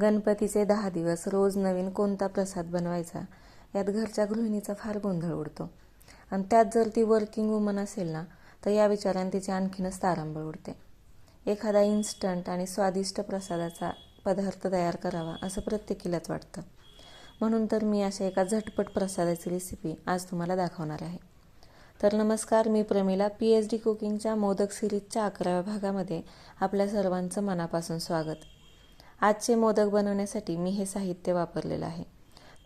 गणपतीचे दहा दिवस रोज नवीन कोणता प्रसाद बनवायचा यात घरच्या गृहिणीचा फार गोंधळ उडतो. आणि त्यात जर ती वर्किंग वुमन असेल ना तर या विचाराने तिची आणखीनच तारांबळ उडते. एखादा इन्स्टंट आणि स्वादिष्ट प्रसादाचा पदार्थ तयार करावा असं प्रत्येकीलाच वाटतं. म्हणून तर मी अशा एका झटपट प्रसादाची रेसिपी आज तुम्हाला दाखवणार आहे. तर नमस्कार मी प्रमिला पी एच डी कुकिंगच्या मोदक सिरीजच्या अकराव्या भागामध्ये आपल्या सर्वांचं मनापासून स्वागत. आजचे मोदक बनवण्यासाठी मी हे साहित्य वापरलेलं आहे.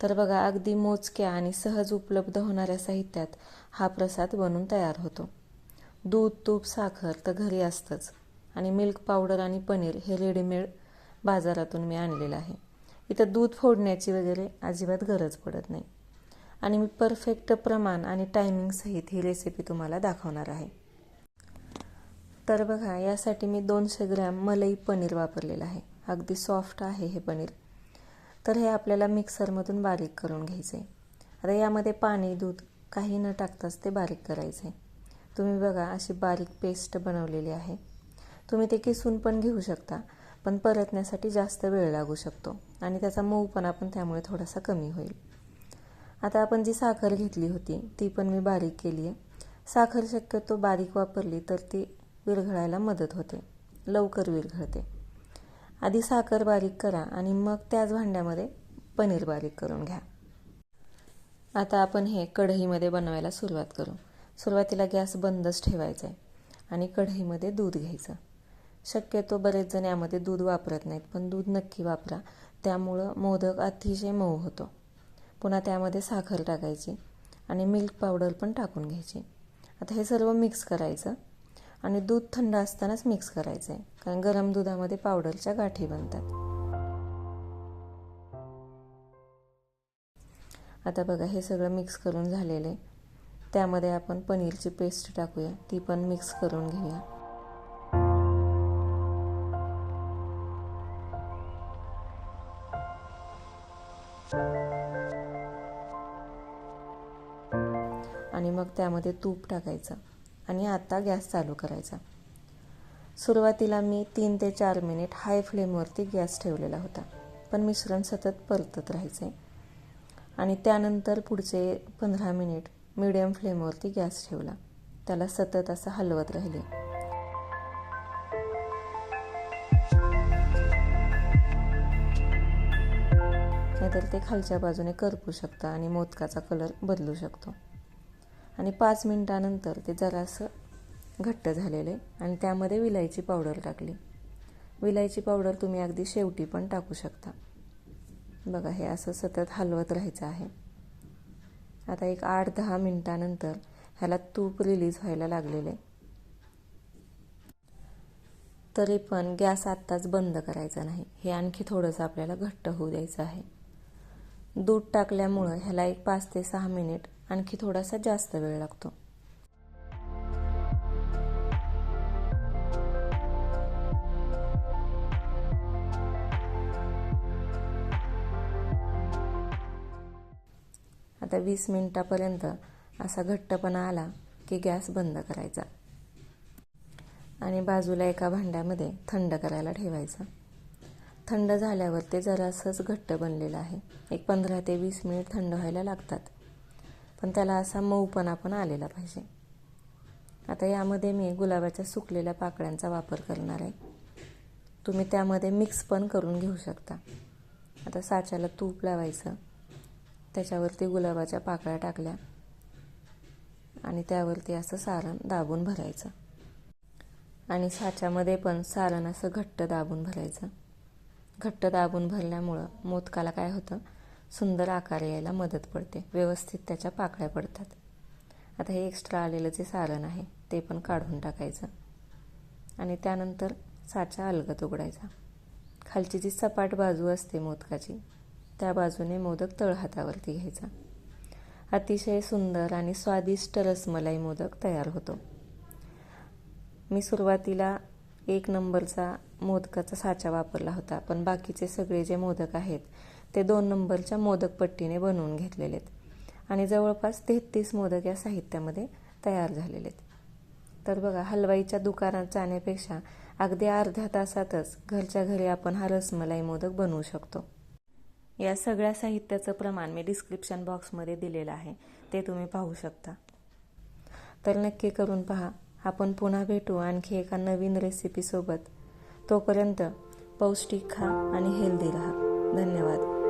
तर बघा अगदी मोजक्या आणि सहज उपलब्ध होणाऱ्या साहित्यात हा प्रसाद बनून तयार होतो. दूध तूप साखर तर घरी असतंच. आणि मिल्क पावडर आणि पनीर हे रेडीमेड बाजारातून मी आणलेलं आहे. इथं दूध फोडण्याची वगैरे अजिबात गरज पडत नाही. आणि मी परफेक्ट प्रमाण आणि टायमिंगसहित ही रेसिपी तुम्हाला दाखवणार आहे. तर बघा यासाठी मी दोनशे ग्रॅम मलई पनीर वापरलेलं आहे. अगदी सॉफ्ट आहे हे पनीर. तर हे आपल्याला मिक्सरमधून बारीक करून घ्यायचं आहे आता यामध्ये पाणी दूध काही न टाकताच ते बारीक करायचं आहे तुम्ही बघा अशी बारीक पेस्ट बनवलेली आहे. तुम्ही ते किसून पण घेऊ शकता पण परतण्यासाठी जास्त वेळ लागू शकतो आणि त्याचा मऊपणा पण त्यामुळे थोडासा कमी होईल. आता आपण जी साखर घेतली होती ती पण मी बारीक केली आहे. साखर शक्यतो बारीक वापरली तर ती विरघळायला मदत होते. लवकर विरघळते. आधी साखर बारीक करा आणि मग त्याच भांड्यामध्ये पनीर बारीक करून घ्या. आता आपण हे कढईमध्ये बनवायला सुरुवात करू. सुरुवातीला गॅस बंदच ठेवायचा आहे आणि कढईमध्ये दूध घ्यायचं. शक्यतो बरेच जण यामध्ये दूध वापरत नाहीत पण दूध नक्की वापरा. त्यामुळं मोदक अतिशय मऊ होतो. पुन्हा त्यामध्ये साखर टाकायची आणि मिल्क पावडर पण टाकून घ्यायची. आता हे सर्व मिक्स करायचं. आणि दूध थंड असतानाच मिक्स करायचं आहे कारण गरम दुधामध्ये पावडरच्या गाठी बनतात. आता बघा हे सगळं मिक्स करून झालेलं आहे. त्यामध्ये आपण पनीरची पेस्ट टाकूया. ती पण मिक्स करून घेऊया. आणि मग त्यामध्ये तूप टाकायचं. आणि आता गॅस चालू करायचा. सुरुवातीला मी तीन ते चार मिनिट हाय फ्लेमवरती गॅस ठेवलेला होता. पण मिश्रण सतत परतत राहायचे. आणि त्यानंतर पुढचे पंधरा मिनिट मिडियम फ्लेमवरती गॅस ठेवला. त्याला सतत असं हलवत राहिले. नाहीतर ते खालच्या बाजूने करपू शकतं आणि मोदकाचा कलर बदलू शकतो. आणि पाच मिनटानंतर ते जरासं घट्ट झालेलं आहे आणि त्यामध्ये विलायची पावडर टाकली. विलायची पावडर तुम्ही अगदी शेवटी पण टाकू शकता. बघा हे असं सतत हलवत राहायचं आहे. आता एक आठ दहा मिनटानंतर ह्याला तूप रिलीज व्हायला लागलेलं. आहे तरी पण गॅस आत्ताच बंद करायचा नाही. हे आणखी थोडंसं आपल्याला घट्ट होऊ द्यायचं आहे. दूध टाकल्यामुळं ह्याला एक पाच ते सहा मिनिट आणखी थोडासा जास्त वेळ लागतो. आता वीस मिनटापर्यंत असा घट्टपणा आला की गॅस बंद करायचा. आणि बाजूला एका भांड्यामध्ये थंड करायला ठेवायचं. थंड झाल्यावर ते जरासंच घट्ट बनलेलं आहे. एक पंधरा ते वीस मिनिट थंड व्हायला लागतात. पण त्याला असा मऊपणा पण आलेला पाहिजे. आता यामध्ये मी गुलाबाच्या सुकलेल्या पाकळ्यांचा वापर करणार आहे. तुम्ही त्यामध्ये मिक्स पण करून घेऊ शकता. आता साच्याला तूप लावायचं. त्याच्यावरती गुलाबाच्या पाकळ्या टाकल्या. आणि त्यावरती असं सारण दाबून भरायचं. आणि साच्यामध्ये पण सारण असं घट्ट दाबून भरायचं. घट्ट दाबून भरल्यामुळं मोदकाला काय होतं? सुंदर आकार यायला मदत पडते. व्यवस्थित त्याच्या पाकळ्या पडतात. आता हे एक्स्ट्रा आलेलं जे सारण आहे ते पण काढून टाकायचं. आणि त्यानंतर साचा अलगत उघडायचा. खालची जी सपाट बाजू असते मोदकाची त्या बाजूने मोदक तळहातावरती घ्यायचा. अतिशय सुंदर आणि स्वादिष्ट रसमलाई मोदक तयार होतो. मी सुरुवातीला एक नंबरचा मोदकाचा साचा वापरला होता पण बाकीचे सगळे जे मोदक आहेत ते दोन नंबरच्या मोदक पट्टीने बनवून घेतलेले आहेत. आणि जवळपास तेहतीस मोदक या साहित्यामध्ये तयार झालेले आहेत. तर बघा हलवाईच्या दुकानात जाण्यापेक्षा अगदी अर्ध्या तासातच घरच्या घरी आपण हा रसमलाई मोदक बनवू शकतो. या सगळ्या साहित्याचं प्रमाण मी डिस्क्रिप्शन बॉक्समध्ये दिलेलं आहे. ते तुम्ही पाहू शकता. तर नक्की करून पहा. आपण पुन्हा भेटू आणखी एका नवीन रेसिपीसोबत तोपर्यंत पौष्टिक खा आणि हेल्दी राहा. धन्यवाद.